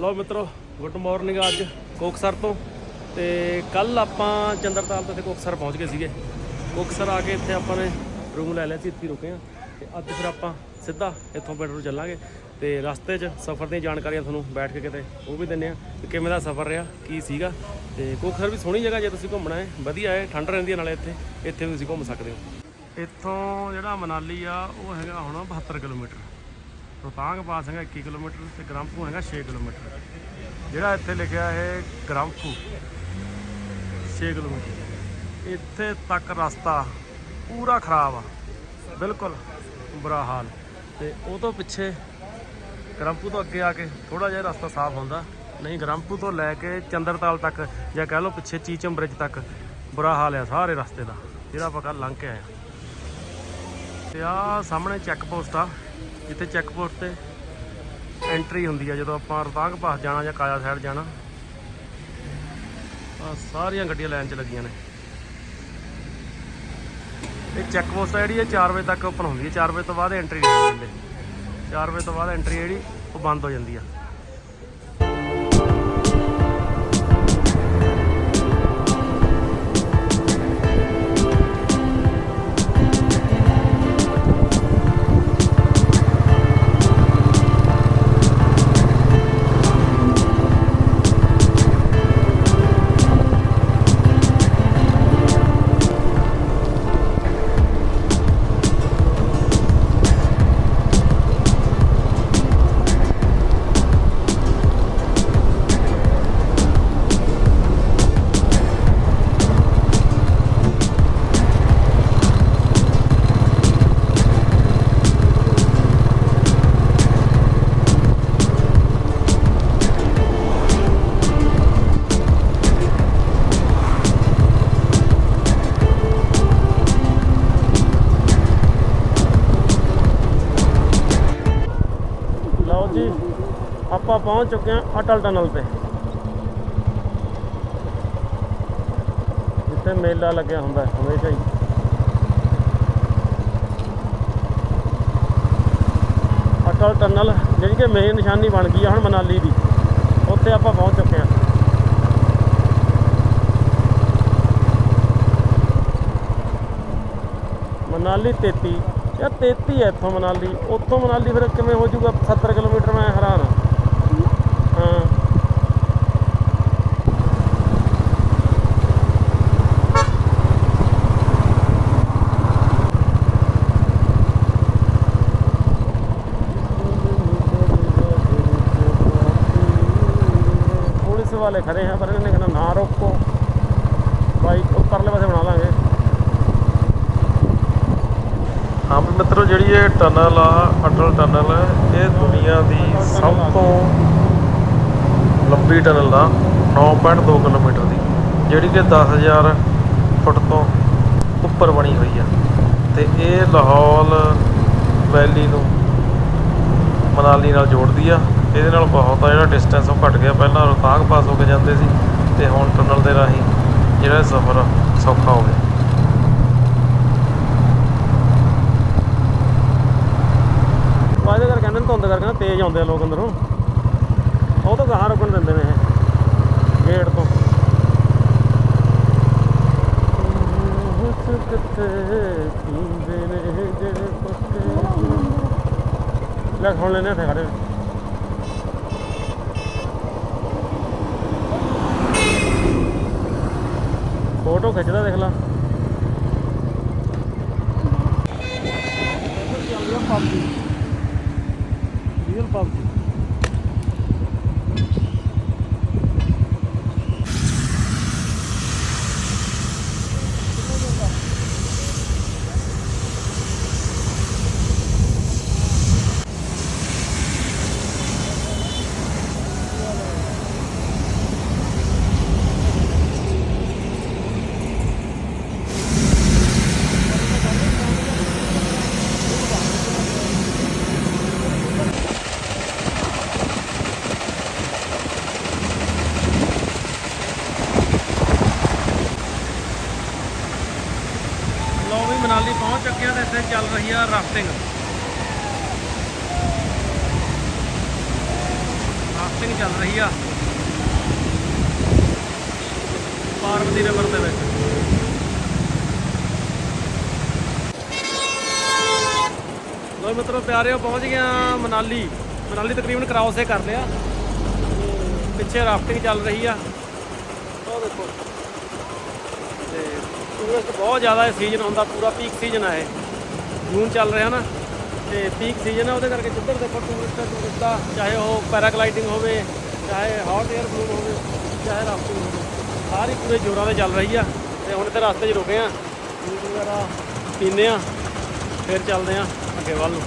ਲਓ ਮਿੱਤਰੋ, good morning ਅੱਜ ਕੋਕਸਰ ਤੋਂ। ਤੇ ਕੱਲ ਆਪਾਂ ਚੰਦਰਤਾਲ ਤੋਂ ਤੇ ਕੋਕਸਰ ਪਹੁੰਚ ਗਏ ਸੀਗੇ। ਕੋਕਸਰ ਆ ਕੇ ਇੱਥੇ ਆਪਾਂ ਨੇ ਰੂਮ ਲੈ ਲਿਆ ਸੀ, ਇੱਥੇ ਰੁਕੇ ਆ ਤੇ ਅੱਜ ਫਿਰ ਆਪਾਂ ਸਿੱਧਾ ਇੱਥੋਂ ਪਿੰਡ ਨੂੰ ਚੱਲਾਂਗੇ। ਤੇ ਰਸਤੇ 'ਚ ਸਫ਼ਰ ਦੀਆਂ ਜਾਣਕਾਰੀਆਂ ਤੁਹਾਨੂੰ ਬੈਠ ਕੇ ਕਿਤੇ ਉਹ ਵੀ ਦਿੰਨੇ ਆ ਕਿ ਕਿਵੇਂ ਦਾ ਸਫ਼ਰ ਰਿਹਾ, ਕੀ ਸੀਗਾ। ਤੇ ਕੋਕਸਰ ਵੀ ਸੋਹਣੀ ਜਗ੍ਹਾ ਜੇ ਤੁਸੀਂ ਘੁੰਮਣਾ ਹੈ, ਵਧੀਆ ਹੈ, ਠੰਡ ਰਹਿੰਦੀ ਹੈ ਨਾਲੇ ਇੱਥੇ ਇੱਥੇ ਵੀ ਤੁਸੀਂ ਘੁੰਮ ਸਕਦੇ ਹੋ। ਇੱਥੋਂ ਜਿਹੜਾ ਮਨਾਲੀ ਆ, ਉਹ ਹੈਗਾ ਹੁਣ 72 ਕਿਲੋਮੀਟਰ। ਰੋਹਤਾਂਗ ਪਾਸ ਹੈਗਾ 21 ਕਿਲੋਮੀਟਰ ਤੇ ਗ੍ਰਾਮਪੂ ਹੈਗਾ 6 ਕਿਲੋਮੀਟਰ। ਜਿਹੜਾ ਇੱਥੇ ਲਿਖਿਆ ਹੈ ਗ੍ਰਾਮਪੂ 6 ਕਿਲੋਮੀਟਰ। ਇੱਥੇ ਤੱਕ ਰਸਤਾ ਪੂਰਾ ਖਰਾਬ ਆ, ਬਿਲਕੁਲ ਬੁਰਾ ਹਾਲ। ਤੇ ਉਹ ਤੋਂ ਪਿੱਛੇ ਗ੍ਰਾਮਪੂ ਤੋਂ ਅੱਗੇ ਆ ਕੇ ਥੋੜਾ ਜਿਹਾ ਰਸਤਾ ਸਾਫ਼ ਹੁੰਦਾ, ਨਹੀਂ ਗ੍ਰਾਮਪੂ ਤੋਂ ਲੈ ਕੇ ਚੰਦਰਤਾਲ ਤੱਕ ਜਾਂ ਕਹਿ ਲਓ ਪਿੱਛੇ ਚੀਚਮ ਬ੍ਰਿਜ ਤੱਕ ਬੁਰਾ ਹਾਲ ਆ ਸਾਰੇ ਰਸਤੇ ਦਾ, ਜਿਹੜਾ ਆਪਾਂ ਕੱਲ੍ਹ ਲੰਘ ਕੇ ਆਏ ਤੇ ਆ ਸਾਹਮਣੇ ਚੈੱਕ ਪੋਸਟ ਆ। ਜਿੱਥੇ ਚੈੱਕ ਪੋਸਟ ਤੇ ਐਂਟਰੀ ਹੁੰਦੀ ਆ, ਜਦੋਂ ਆਪਾਂ ਰੋਹਤਾਂਗ ਪਾਸ ਜਾਣਾ ਜਾਂ ਕਾਇਆ ਸਾਈਡ ਜਾਣਾ। ਆ ਸਾਰੀਆਂ ਗੱਡੀਆਂ ਲਾਈਨ 'ਚ ਲੱਗੀਆਂ ਨੇ। ਇਹ ਚੈੱਕ ਪੋਸਟ ਆ ਜਿਹੜੀ ਹੈ 4 ਵਜੇ ਤੱਕ ਓਪਨ ਹੁੰਦੀ ਹੈ 4 ਵਜੇ ਤੋਂ ਬਾਅਦ ਐਂਟਰੀ ਨਹੀਂ ਦਿੰਦੇ 4 ਵਜੇ ਤੋਂ ਬਾਅਦ ਐਂਟਰੀ ਜਿਹੜੀ, ਉਹ ਬੰਦ ਹੋ ਜਾਂਦੀ ਆ। ਆਪਾਂ ਪਹੁੰਚ ਚੁੱਕੇ ਹਾਂ ਅਟਲ ਟਨਲ ਤੇ। ਜਿੱਥੇ ਮੇਲਾ ਲੱਗਿਆ ਹੁੰਦਾ ਹਮੇਸ਼ਾ ਹੀ। ਅਟਲ ਟਨਲ, ਜਿਹੜੀ ਕਿ ਮੇਨ ਨਿਸ਼ਾਨੀ ਬਣ ਗਈ ਆ ਹੁਣ ਮਨਾਲੀ ਦੀ, ਉੱਥੇ ਆਪਾਂ ਪਹੁੰਚ ਚੁੱਕੇ ਹਾਂ। ਮਨਾਲੀ 33 ਯਾ 33 ਹੈ ਇੱਥੋਂ ਮਨਾਲੀ, ਉੱਥੋਂ ਮਨਾਲੀ ਫਿਰ ਕਿਵੇਂ ਹੋ ਜਾਊਗਾ? 70 ਕਿਲੋਮੀਟਰ ਮੈਂ ਹੈਰਾਨ ਹਾਂ। ਪੁਲਿਸ ਵਾਲੇ ਖੜੇ ਹਾਂ ਪਰ ਇਹਨਾਂ ਨੇ ਨਾ ਰੋਕੋ। ਬਾਈਕ ਉੱਪਰਲੇ ਪਾਸੇ ਬਣਾ ਲਾਂਗੇ। ਹਾਂ ਮਿੱਤਰੋ, ਜਿਹੜੀ ਇਹ ਟਨਲ ਆ, ਅਟਲ ਟਨਲ, ਇਹ ਦੁਨੀਆ ਦੀ ਸਭ ਤੋਂ ਲੰਬੀ ਟਨਲ ਆ 9.2 ਕਿਲੋਮੀਟਰ ਦੀ, ਜਿਹੜੀ ਕਿ 10000 ਫੁੱਟ ਤੋਂ ਉੱਪਰ ਬਣੀ ਹੋਈ ਆ। ਤੇ ਇਹ ਲਾਹੌਲ ਵੈਲੀ ਨੂੰ ਮਨਾਲੀ ਨਾਲ ਜੋੜਦੀ ਆ। ਇਹਦੇ ਨਾਲ ਬਹੁਤ ਆ, ਜਿਹੜਾ ਡਿਸਟੈਂਸ ਉਹ ਘਟ ਗਿਆ। ਪਹਿਲਾਂ ਰੋਹਤਾਂਗ ਪਾਸ ਹੋ ਕੇ ਜਾਂਦੇ ਸੀ ਤੇ ਹੁਣ ਟਨਲ ਦੇ ਰਾਹੀਂ ਜਿਹੜਾ ਸਫ਼ਰ ਸੌਖਾ ਹੋ ਗਿਆ। ਵਾਅਦੇ ਕਰਕੇ ਕਹਿੰਦੇ ਨੇ ਧੁੰਦ ਕਰਕੇ ਨਾ ਤੇਜ਼ ਆਉਂਦੇ ਆ ਲੋਕ ਅੰਦਰੋਂ ਉਹ ਤਾਂ ਗਾਹਾਂ ਰੁਕਣ ਦਿੰਦੇ ਨੇ ਇਹ ਗੇਟ ਤੋਂ ਲੈ ਸੁਣ ਲੈਨੇ ਇੱਥੇ ਖੜੇ ਫੋਟੋ ਖਿੱਚਦਾ ਦੇਖ ਲਾ। ਰੀਅਲ ਪਬਜੀ ਮਨਾਲੀ ਪਹੁੰਚ ਚੁੱਕੇ ਆ ਤੇ ਇੱਥੇ ਚੱਲ ਰਹੀ ਆ ਰਾਫਟਿੰਗ ਰਾਫਟਿੰਗ ਰਾਫਟਿੰਗ ਚੱਲ ਰਹੀ ਆ। ਪਾਰਵਤੀ ਰਿਵਰ ਦੇ ਵਿੱਚ ਲੋ ਮਿੱਤਰੋ, ਪਿਆਰਿਓ, ਪਹੁੰਚ ਗਿਆ ਮਨਾਲੀ। ਮਨਾਲੀ ਤਕਰੀਬਨ ਕ੍ਰਾਸ ਹੀ ਕਰ ਲਿਆ। ਪਿੱਛੇ ਰਾਫਟਿੰਗ ਚੱਲ ਰਹੀ ਆ। ਉਹ ਦੇਖੋ। ਤੇ ਟੂਰਿਸਟ ਬਹੁਤ ਜ਼ਿਆਦਾ ਸੀਜ਼ਨ ਹੁੰਦਾ ਪੂਰਾ ਪੀਕ ਸੀਜ਼ਨ ਆ ਇਹ। ਜੂਨ ਚੱਲ ਰਿਹਾ ਨਾ, ਤੇ ਪੀਕ ਸੀਜ਼ਨ ਆ ਉਹਦੇ ਕਰਕੇ ਜਿੱਧਰ ਦੇਖੋ ਟੂਰਿਸਟ ਟੂਰਿਸਟ ਚਾਹੇ ਉਹ ਪੈਰਾਗਲਾਈਡਿੰਗ ਹੋਵੇ ਚਾਹੇ ਹੌਟ 에ਅਰ ਬਲੂਨ ਹੋਵੇ, ਚਾਹੇ ਰਾਫਟਿੰਗ ਹੋਵੇ, ਸਾਰੀ ਪੂਰੇ ਜ਼ੋਰਾਂ ਤੇ ਚੱਲ ਰਹੀ ਆ ਤੇ ਹੁਣ ਤੇ ਰਸਤੇ 'ਚ ਰੁਕੇ ਆ। ਜੂਸ ਵਗੈਰਾ ਪੀਨੇ ਆ, ਫਿਰ ਚੱਲਦੇ ਆ ਅੱਗੇ ਵੱਲ ਨੂੰ।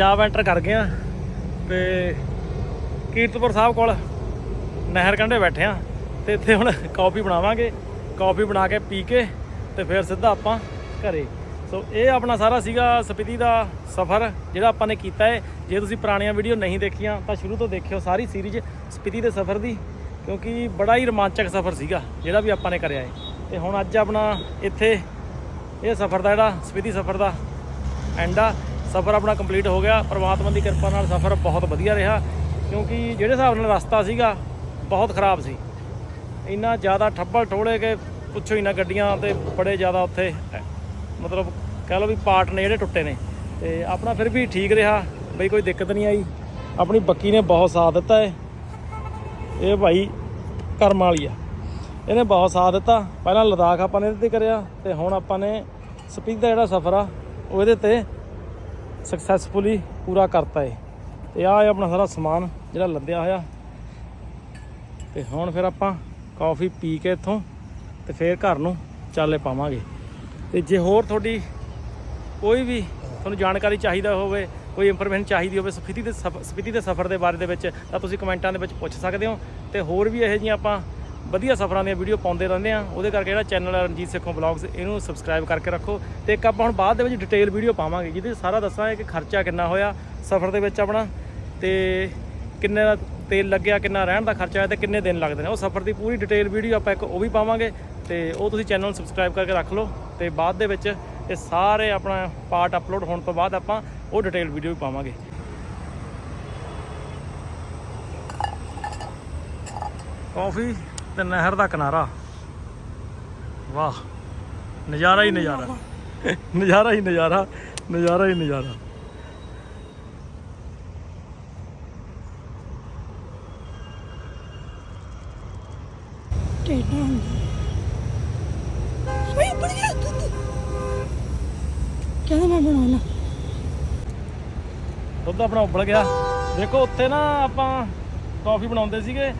ਪੰਜਾਬ ਐਂਟਰ ਕਰ ਗਏ ਆ ਤੇ ਕੀਰਤਪੁਰ ਸਾਹਿਬ ਕੋਲ ਨਹਿਰ ਕੰਢੇ ਬੈਠੇ ਆ ਤੇ ਇੱਥੇ ਹੁਣ ਕਾਫੀ ਬਣਾਵਾਂਗੇ ਕਾਫੀ ਬਣਾ ਕੇ ਪੀ ਕੇ ਤੇ ਫਿਰ ਸਿੱਧਾ ਆਪਾਂ ਘਰੇ। ਸੋ ਇਹ ਆਪਣਾ ਸਾਰਾ ਸੀਗਾ ਸਪਿਤੀ ਦਾ ਸਫ਼ਰ, ਜਿਹੜਾ ਆਪਾਂ ਨੇ ਕੀਤਾ ਹੈ ਜੇ ਤੁਸੀਂ ਪੁਰਾਣੀਆਂ ਵੀਡੀਓ ਨਹੀਂ ਦੇਖੀਆਂ, ਤਾਂ ਸ਼ੁਰੂ ਤੋਂ ਦੇਖਿਓ ਸਾਰੀ ਸੀਰੀਜ਼ ਸਪਿਤੀ ਦੇ ਸਫ਼ਰ ਦੀ, ਕਿਉਂਕਿ ਬੜਾ ਹੀ ਰੋਮਾਂਚਕ ਸਫ਼ਰ ਸੀਗਾ, ਜਿਹੜਾ ਵੀ ਆਪਾਂ ਨੇ ਕਰਿਆ ਹੈ ਤੇ ਹੁਣ ਅੱਜ ਆਪਣਾ ਇੱਥੇ ਇਹ ਸਫ਼ਰ ਦਾ ਜਿਹੜਾ, ਸਪਿਤੀ ਸਫ਼ਰ ਦਾ ਐਂਡ ਆ। ਸਫ਼ਰ ਆਪਣਾ ਕੰਪਲੀਟ ਹੋ ਗਿਆ। ਪ੍ਰਮਾਤਮਾ ਦੀ ਕਿਰਪਾ ਨਾਲ ਸਫ਼ਰ ਬਹੁਤ ਵਧੀਆ ਰਿਹਾ ਕਿਉਂਕਿ ਜਿਹੜੇ ਹਿਸਾਬ ਨਾਲ ਰਸਤਾ ਸੀਗਾ, ਬਹੁਤ ਖਰਾਬ ਸੀ। ਇੰਨਾ ਜ਼ਿਆਦਾ ਠੱਬਲ ਠੋੜੇ ਕੇ ਪੁੱਛੋ ਹੀ ਨਾ ਗੱਡੀਆਂ ਤੇ ਬੜੇ ਜ਼ਿਆਦਾ ਉੱਥੇ, ਮਤਲਬ ਕਹਿ ਲਓ ਵੀ ਪਾਰਟ ਨੇ ਜਿਹੜੇ ਟੁੱਟੇ ਨੇ। ਤੇ ਆਪਣਾ ਫਿਰ ਵੀ ਠੀਕ ਰਿਹਾ, ਬਈ ਕੋਈ ਦਿੱਕਤ ਨਹੀਂ ਆਈ। ਆਪਣੀ ਬੱਕੀ ਨੇ ਬਹੁਤ ਸਾਥ ਦਿੱਤਾ ਹੈ ਇਹ ਭਾਈ ਕਰਮ ਵਾਲੀ ਆ। ਇਹਨੇ ਬਹੁਤ ਸਾਥ ਦਿੱਤਾ। ਪਹਿਲਾਂ ਲਦਾਖ ਆਪਾਂ ਨੇ ਇਹਦੇ ਤੇ ਕਰਿਆ ਤੇ ਹੁਣ ਆਪਾਂ ਨੇ ਸਪੀਡ ਦਾ ਜਿਹੜਾ ਸਫ਼ਰ ਆ, ਉਹ ਇਹਦੇ ਤੇ ਸਕਸੈਸਫੁਲੀ ਪੂਰਾ ਕਰਤਾ ਏ। ਤੇ ਆਹ ਹੈ ਆਪਣਾ ਸਾਰਾ ਸਮਾਨ ਜਿਹੜਾ ਲੱਦਿਆ ਹੋਇਆ। ਤੇ ਹੁਣ ਫਿਰ ਆਪਾਂ ਕਾਫੀ ਪੀ ਕੇ ਇੱਥੋਂ ਤੇ ਫਿਰ ਘਰ ਨੂੰ ਚਾਲੇ ਪਾਵਾਂਗੇ। ਤੇ ਜੇ ਹੋਰ ਤੁਹਾਡੀ ਕੋਈ ਵੀ ਤੁਹਾਨੂੰ ਜਾਣਕਾਰੀ ਚਾਹੀਦਾ ਹੋਵੇ, ਕੋਈ ਇਨਫੋਰਮੇਸ਼ਨ ਚਾਹੀਦੀ ਹੋਵੇ ਸਪੀਤੀ ਦੇ ਸਫ- ਸਪੀਤੀ ਦੇ ਸਫ਼ਰ ਦੇ ਬਾਰੇ ਦੇ ਵਿੱਚ, ਤਾਂ ਤੁਸੀਂ ਕਮੈਂਟਾਂ ਦੇ ਵਿੱਚ ਪੁੱਛ ਸਕਦੇ ਹੋ। ਤੇ ਹੋਰ ਵੀ ਇਹੋ ਜਿਹੀਆਂ ਆਪਾਂ ਵਧੀਆ ਸਫ਼ਰਾਂ ਦੀਆਂ ਵੀਡੀਓ ਪਾਉਂਦੇ ਰਹਿੰਦੇ ਆ ਉਹਦੇ ਕਰਕੇ ਜਿਹੜਾ ਚੈਨਲ ਹੈ ਰਣਜੀਤ ਸਿੱਖੋਂ ਬਲੌਗਸ ਇਹਨੂੰ ਸਬਸਕ੍ਰਾਈਬ ਕਰਕੇ ਰੱਖੋ। ਤੇ ਇੱਕ ਆਪਾਂ ਹੁਣ ਬਾਅਦ ਦੇ ਵਿੱਚ ਡਿਟੇਲ ਵੀਡੀਓ ਪਾਵਾਂਗੇ, ਜਿਹਦੇ ਸਾਰਾ ਦੱਸਾਂਗੇ ਕਿ ਖਰਚਾ ਕਿੰਨਾ ਹੋਇਆ ਸਫ਼ਰ ਦੇ ਵਿੱਚ ਆਪਣਾ ਤੇ ਕਿੰਨੇ ਦਾ ਤੇਲ ਲੱਗਿਆ, ਕਿੰਨਾ ਰਹਿਣ ਦਾ ਖਰਚਾ ਆਇਆ ਤੇ ਕਿੰਨੇ ਦਿਨ ਲੱਗਦੇ ਨੇ। ਉਹ ਸਫ਼ਰ ਦੀ ਪੂਰੀ ਡਿਟੇਲ ਵੀਡੀਓ ਆਪਾਂ ਇੱਕ ਉਹ ਵੀ ਪਾਵਾਂਗੇ ਤੇ ਉਹ ਤੁਸੀਂ ਚੈਨਲ ਨੂੰ ਸਬਸਕ੍ਰਾਈਬ ਕਰਕੇ ਰੱਖ ਲਓ ਤੇ ਬਾਅਦ ਦੇ ਵਿੱਚ ਇਹ ਸਾਰੇ ਆਪਣਾ ਪਾਰਟ ਅਪਲੋਡ ਹੋਣ ਤੋਂ ਬਾਅਦ ਆਪਾਂ ਉਹ ਡਿਟੇਲ ਵੀਡੀਓ ਵੀ ਪਾਵਾਂਗੇ। ਕਾਫੀ? ਤੇ ਨਹਿਰ ਦਾ ਕਿਨਾਰਾ। ਵਾਹ ਨਜ਼ਾਰਾ ਹੀ ਨਜ਼ਾਰਾ। ਨਜ਼ਾਰਾ ਹੀ ਨਜ਼ਾਰਾ ਨਜ਼ਾਰਾ ਹੀ ਨਜ਼ਾਰਾ। ਟੇਡਾ ਹੁੰਦਾ ਸਹੀ ਬੜੀਆ ਦੁੱਧ ਕਹਿੰਦਾ ਮੈਂ ਬਣਾਉਣਾ ਦੁੱਧ ਆਪਣਾ ਉਬਲ ਗਿਆ। ਦੇਖੋ ਉੱਥੇ ਨਾ ਆਪਾਂ ਕਾਫੀ ਬਣਾਉਂਦੇ ਸੀਗੇ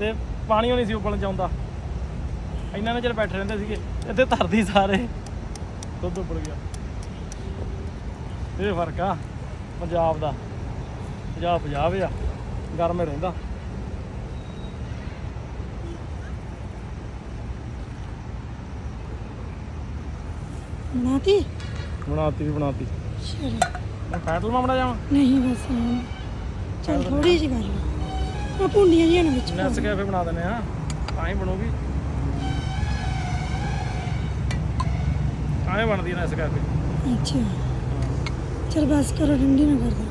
ਤੇ ਪਾਣੀ ਨਹੀਂ ਸੀ ਉਬਲਣ ਚਾਹੁੰਦਾ ਇੰਨਾ ਨੇ ਚਿਰ ਬੈਠੇ ਰਹਿੰਦੇ ਸੀਗੇ ਇੱਥੇ ਧਰਦੀ ਸਾਰੇ। ਦੁੱਧ ਉਬਲ ਗਿਆ। ਇਹ ਫ਼ਰਕ ਆ ਪੰਜਾਬ ਦਾ। ਪੰਜਾਬ ਪੰਜਾਬ ਆ ਗਰਮ ਰਹਿੰਦਾ। ਬਣਾਤੀ? ਬਣਾਤੀ ਵੀ ਬਣਾਤੀ। ਚਲੋ ਮੈਂ ਫੈਟਲ ਮਾ ਬਣਾ ਜਾਵਾਂ? ਨਹੀਂ ਬਸ। ਚੱਲ ਥੋੜੀ ਜਿਹੀ ਲਓ ਆ ਭੁੰਡੀਆਂ ਜਿਹੀਆਂ ਨੇ ਵਿੱਚ ਨੈਸ ਕੈਫੇ ਬਣਾ ਦਿੰਦੇ ਆ ਤਾਂ ਹੀ ਬਣੂਗੀ। ਆਏ ਬਣਦੀ ਨੈਸ ਕੈਫੇ। ਅੱਛਾ। ਚਲ ਬਸ ਕਰੋ ਠੰਡੀ ਨਾ ਕਰ ਦੋ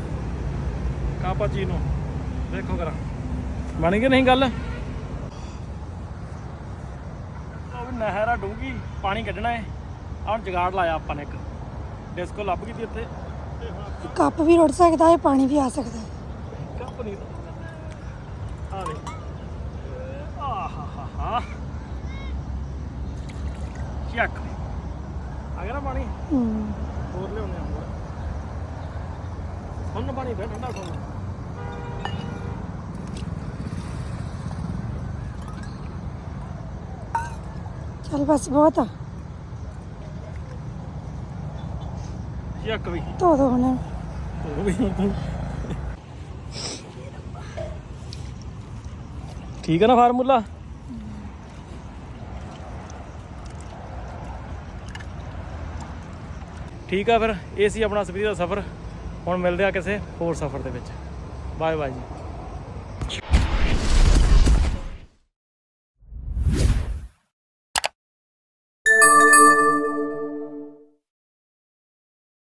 ਕਾਪਾਚੀਨੋ ਦੇਖੋ ਕਰਾਂ ਬਣ ਗਈ ਨਹੀਂ ਗੱਲ? ਉਹ ਵੀ ਨਹਿਰ ਆ ਡੂੰਗੀ ਪਾਣੀ ਕੱਢਣਾ ਹੈ ਆਹ ਜਗਾੜ ਲਾਇਆ ਆਪਾਂ ਨੇ ਇੱਕ। ਡਿਸਕੋ ਲੱਭ ਗਈ ਸੀ ਇੱਥੇ। ਤੇ ਕੱਪ ਵੀ ਰੁੜ ਸਕਦਾ ਹੈ ਪਾਣੀ ਵੀ ਆ ਸਕਦਾ। ਹੈ ਕੱਪ ਨਹੀਂ ਆ ਲੈ ਆਹ ਹਾ ਹਾ ਚੱਕ। ਆ ਗਿਆ ਨਾ ਪਾਣੀ? ਹੋਰ ਲਿਆਉਣੇ ਆ ਹੋਰ। ਸੁੰਨ ਪਾਣੀ ਪਿਆ ਠੰਡਾ ਸੁੰਨ। ਚਲ ਬਸ ਬਹੁਤ ਆ। ਚੱਕ ਵੀ। ਧੋ ਦੋ ਹੁਣ। ਉਹ ਵੀ। ਹੁਣ ਤੂੰ ਠੀਕ ਹੈ ਨਾ ਫਾਰਮੂਲਾ? ਠੀਕ ਆ ਫਿਰ ਇਹ ਸੀ ਆਪਣਾ ਸਪੀਰੀ ਦਾ ਸਫ਼ਰ। ਹੁਣ ਮਿਲਦੇ ਆ ਕਿਸੇ ਹੋਰ ਸਫ਼ਰ ਦੇ ਵਿੱਚ। ਬਾਏ ਬਾਏ ਜੀ।